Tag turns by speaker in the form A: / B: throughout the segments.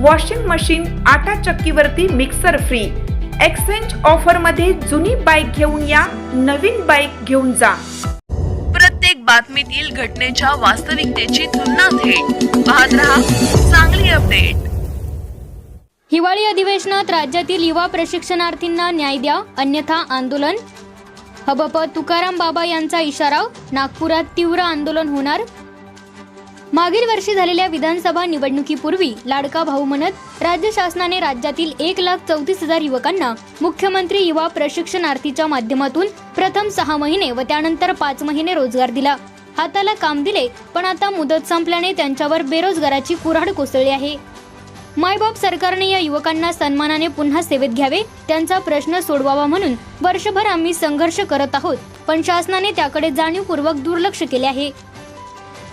A: Washing machine आटा चक्कीवरती mixer free. Exchange ऑफरमध्ये जुनी बाईक घेऊन या नवीन बाईक घेऊन जा.
B: प्रत्येक बातमीतील घटनेच्या वास्तविकतेची तुलना थेट. पाहत रहा चांगली अपडेट
C: हिवाळी अधिवेशनात राज्यातील युवा प्रशिक्षणार्थींना न्याय द्या अन्यथा आंदोलन. हबप तुकाराम बाबा यांचा इशारा नागपुरात तीव्र आंदोलन होणार मागील वर्षी झालेल्या विधानसभा निवडणुकीपूर्वी लाडका भाऊ म्हणत राज्य शासनाने राज्यातील एक लाख चौतीस हजार युवकांना मुख्यमंत्री युवा प्रशिक्षणार्थीच्या माध्यमातून प्रथम सहा महिने व त्यानंतर पाच महिने रोजगार दिला. हाताला काम दिले पण आता मुदत संपल्याने त्यांच्यावर बेरोजगाराची कुऱ्हाड कोसळली आहे. मायबाप सरकारने या युवकांना सन्मानाने पुन्हा सेवेत घ्यावे त्यांचा प्रश्न सोडवावा म्हणून वर्षभर आम्ही संघर्ष करत आहोत पण शासनाने त्याकडे जाणीवपूर्वक दुर्लक्ष केले आहे.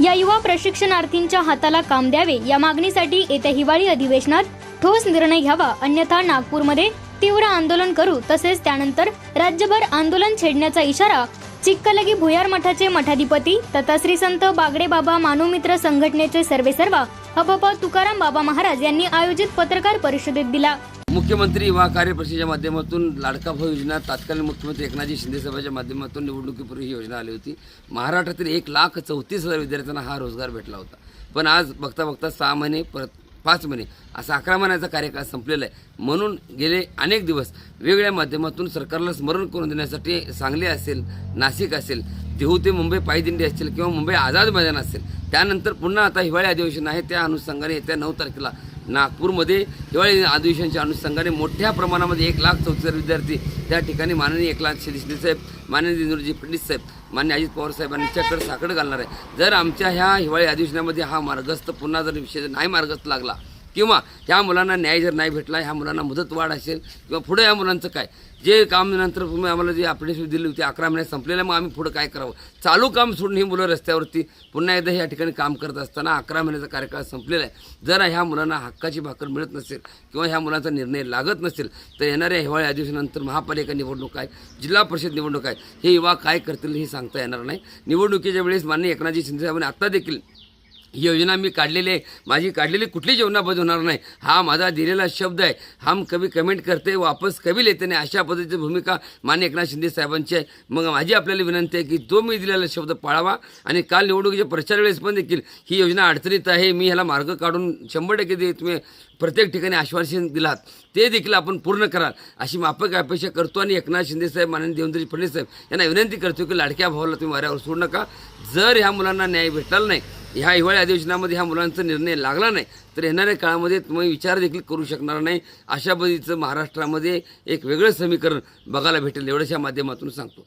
C: या युवा प्रशिक्षणार्थींच्या हाताला काम द्यावे या मागणीसाठी येत्या हिवाळी अधिवेशनात ठोस निर्णय घ्यावा अन्यथा नागपूरमध्ये तीव्र आंदोलन करू. तसेच त्यानंतर राज्यभर आंदोलन छेडण्याचा इशारा चिक्कलगी भुयार मठाचे मठाधिपती तथा श्री संत बागडे बाबा मानवमित्र संघटनेचे सर्वेसर्वा हबप तुकाराम बाबा महाराज यांनी आयोजित पत्रकार परिषदेत दिला.
D: मुख्यमंत्री युवा कार्यपरिषदेच्या माध्यमातून लाडका भाऊ योजना तात्कालीन मुख्यमंत्री एकनाथजी शिंदे साहेबांच्या माध्यमातून निवडणुकीपूर्वी ही योजना आली होती. महाराष्ट्रातील एक लाख चौतीस हजार विद्यार्थ्यांना हा रोजगार भेटला होता. पण आज बघता बघता सहा महिने परत पाच महिने असा अकरा महिन्याचा कार्यकाळ संपलेला आहे. म्हणून गेले अनेक दिवस वेगवेगळ्या माध्यमातून सरकारला स्मरण करून देण्यासाठी सांगली असेल नाशिक असेल देहू ते मुंबई पायदिंडी असेल किंवा मुंबई आझाद मैदान असेल त्यानंतर पुन्हा आता हिवाळी अधिवेशन आहे. त्या अनुषंगाने येत्या नऊ तारखेला नागपूरमध्ये हिवाळी अधिवेशनाच्या अनुषंगाने मोठ्या प्रमाणामध्ये एक लाख चौतीस विद्यार्थी त्या ठिकाणी माननीय एकनाथ शिंदे साहेब माननीय इंद्रजी फडणवीस साहेब मान्य अजित पवार साहेबांच्याकडे साखड घालणार आहे. जर आमच्या ह्या हिवाळी अधिवेशनामध्ये हा मार्गस्थ पुन्हा जर विषय नाही मार्गस्थ लागला किंवा ह्या मुलांना न्याय जर नाही भेटला ह्या मुलांना मुदतवाढ असेल किंवा पुढे या मुलांचं काय? जे काम नंतर तुम्ही आम्हाला जे अप्रेंटिसशिप दिली होती अकरा महिन्यात संपलेलं मग आम्ही पुढं काय करावं? चालू काम सोडून ही मुलं रस्त्यावरती पुन्हा एकदा या ठिकाणी काम करत असताना अकरा महिन्याचा कार्यकाळ संपलेला आहे. जर ह्या मुलांना हक्काची भाकर मिळत नसेल किंवा ह्या मुलांचा निर्णय लागत नसेल तर येणाऱ्या हिवाळी अधिवेशनानंतर महापालिका निवडणूक आहे जिल्हा परिषद निवडणूक आहे. हे युवा काय करतील हे सांगता येणार नाही. निवडणुकीच्या वेळेस माननीय एकनाथजी शिंदे साहेबांनी आत्ता देखील योजना मी काढलेली आहे. माझी काढलेली कुठली योजना होणार नाही. हा माझा दिलेला शब्द आहे. हम कभी कमेंट करते वापस कभी लेते नाही. अशा पद्धतीची भूमिका मान्य एकनाथ शिंदे साहेबांची आहे. मग माझी आपल्याला विनंती आहे की तो मी दिलेला शब्द पाळावा आणि काल निवडणुकीच्या प्रचार वेळेस पण देखील ही योजना अडचणीत आहे. मी ह्याला मार्ग काढून शंभर टक्के ते तुम्ही प्रत्येक ठिकाणी आश्वासन दिलात. ते देखील आपण पूर्ण कराल. अशी माफक अपेक्षा करतो आणि एकनाथ शिंदे साहेब माननीय देवेंद्रजी फडणवीस साहेब यांना विनंती करतो की लाडक्या भावाला तुम्ही वाऱ्यावर सोडू नका. जर ह्या मुलांना न्याय भेटला नाही ह्या हिवाळी अधिवेशनामध्ये ह्या मुलांचा निर्णय लागला नाही तर येणाऱ्या काळामध्ये तुम्ही विचार देखील करू शकणार नाही. अशा पद्धतीचं महाराष्ट्रामध्ये एक वेगळं समीकरण बघायला भेटेल एवढ्याच या माध्यमातून सांगतो.